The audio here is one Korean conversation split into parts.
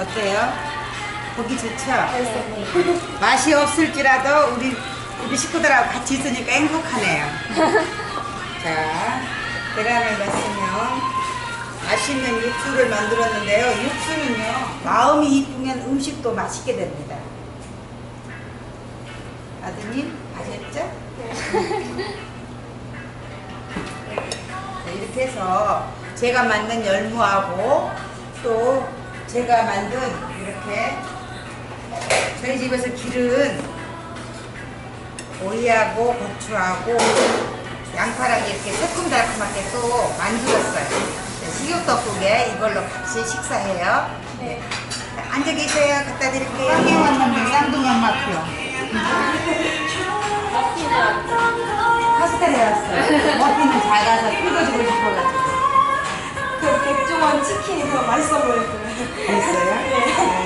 어때요? 보기 좋죠? 맛이 없을지라도 우리 우리 식구들하고 같이 있으니까 행복하네요. 자, 계란을 넣으면 맛있는 육수를 만들었는데요. 육수는요, 마음이 이쁘면 음식도 맛있게 됩니다. 아드님, 아셨죠? 네, 이렇게 해서 제가 만든 열무하고 또 제가 만든 이렇게 저희 집에서 기른 오이하고 고추하고 양파랑 이렇게 새콤달콤하게 또 만들었어요. 네, 식욕떡국에 이걸로 같이 식사해요. 네. 앉아 계세요. 갖다 드릴게요. 쌍둥이 쌍둥이 맛표. 파스텔 해왔어요. 머피는 작아서 뜯어주고 싶어가지고. 그 백종원 치킨이 더 맛있어 보였어요. 됐어요? 네.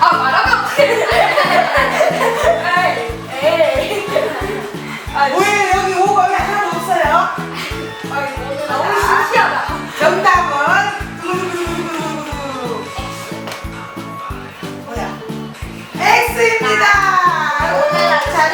아 말하면 에이. 아, 왜 여기 오가 왜 하나도 없어요? 아, 너무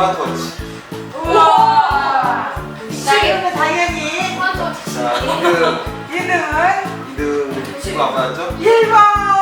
아. 토마토치. 우와. 지금은 당연히 자, 2등, 1등은 2등 친구 안 받았죠? 1번.